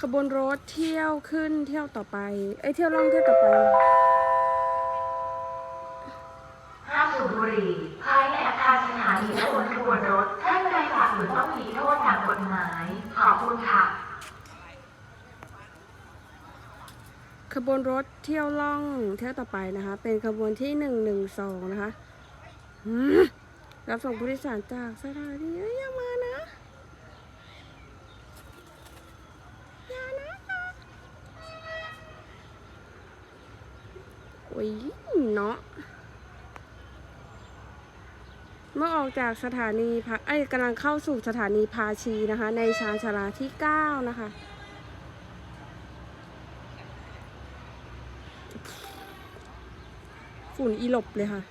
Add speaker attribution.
Speaker 1: ขบวนรถเที่ยวขึ้นเที่ยวต่อไป เอ้ยเที่ยวล่องเที่ยวต่อไป
Speaker 2: ห้ามสูบบุหรี่ภายในอาคารสถานีและบนขบวนรถท่านใดฝ่าฝืนต้องมีโทษตามกฎหมาย ขอบคุณค่ะ
Speaker 1: ขบวนรถเที่ยวล่องเที่ยวต่อไปนะคะ เป็นขบวนที่หนึ่งหนึ่งสองนะคะหืมรับส่งผู้โดยสารจากสถานีเอ้ยอย่ามานะอย่านะโอ้ ยเนาะเมื่อออกจากสถานีพาเอ้ยกำลังเข้าสู่สถานีพาชีนะคะ ในชานชาลาที่เก้านะคะ ฝุ่นอีหลบเลยค่ะ